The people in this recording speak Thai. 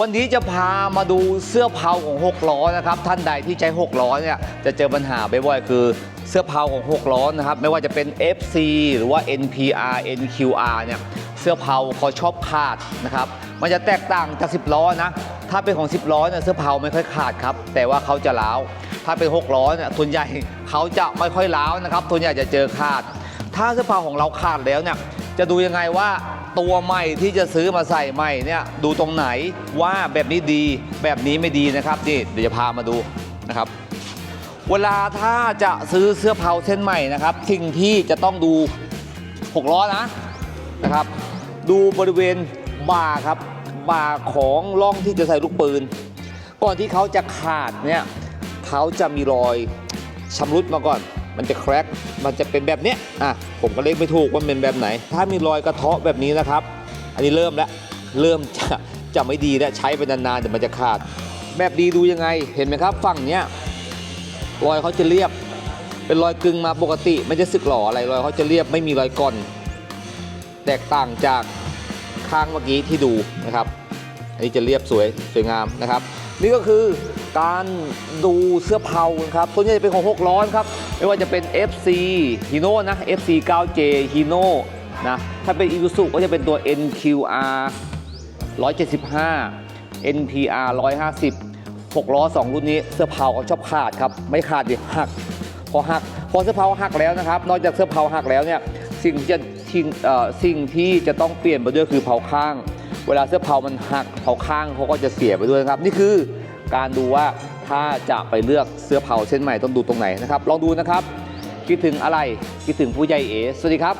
วันนี้จะพามาดูเสื้อเผาของ 6 ล้อนะครับ ท่านใดที่ใช้ 6 ล้อเนี่ยจะเจอปัญหาบ่อยๆคือเสื้อเผาของ 6 ล้อนะครับ ไม่ว่าจะเป็น FC หรือว่า NPR NQR เนี่ยเสื้อเผาเขาชอบขาดนะครับ มันจะแตกต่างจาก 10 ล้อนะ ถ้าเป็นของ 10 ล้อเนี่ยเสื้อเผาไม่ค่อยขาดครับ แต่ว่าเขาจะล้าว ถ้าเป็น 6 ล้อเนี่ยส่วนใหญ่เขาจะไม่ค่อยล้าวนะครับส่วนใหญ่จะเจอขาด ถ้าเสื้อผ้าของเราขาดแล้วเนี่ยจะดูยังไงว่า ตัวใหม่ที่จะซื้อมาใส่ใหม่เนี่ยดูตรงไหนว่าแบบนี้ดีแบบนี้ไม่ดีนะครับนี่เดี๋ยวจะพามาดูนะครับ เวลาถ้าจะซื้อเสื้อเผาเส้นใหม่นะครับ สิ่งที่จะต้องดู6ล้อนะนะครับ ดูบริเวณบ่าครับบ่าของร่องที่จะใส่ลูกปืน ก่อนที่เขาจะขาดเนี่ยเขาจะมีรอยชำรุดมาก่อน มันจะแครกมันจะเป็นแบบเนี้ยอะผมก็เล็กไม่ถูกว่าเป็นแบบไหน ถ้ามีรอยกระเทาะแบบนี้นะครับ อันนี้เริ่มแล้วเริ่มจะจะไม่ดีแล้วใช้ไปนานๆเดี๋ยวมันจะขาด แบบดีดูยังไงเห็นไหมครับ ฝั่งเนี้ยรอยเขาจะเรียบ เป็นรอยกึ่งมาปกติไม่ได้สึกหล่ออะไรรอยเขาจะเรียบไม่มีรอยก่อน แตกต่างจากข้างเมื่อกี้ที่ดูนะครับ อันนี้จะเรียบสวยสวยงามนะครับ นี่ก็คือการดูเสื้อเผาครับส่วนใหญ่จะเป็นของ6ล้อครับ ไม่ว่าจะเป็น FC Hino นะ FC 9J Hino นะถ้าเป็น Isuzu ก็จะเป็นตัว NQR 175 NPR 150 6ล้อ 2 รุ่นนี้เสื้อเผาเขาชอบขาดครับ ไม่ขาดดิหัก พอหัก พอเสื้อเผาหักแล้วนะครับ นอกจากเสื้อเผาหักแล้วเนี่ยสิ่งที่จะทิ้งสิ่งที่จะต้องเปลี่ยนไปด้วยคือเผาข้าง เวลาเสื้อเผามันหักเผาข้างเขาก็จะเสียไปด้วยนะครับ นี่คือการดูว่า ถ้าจะไปเลือกเสื้อเผาเส้นใหม่ต้องดูตรงไหนนะครับ ลองดูนะครับ คิดถึงอะไร คิดถึงผู้ใหญ่เอสวัสดีครับ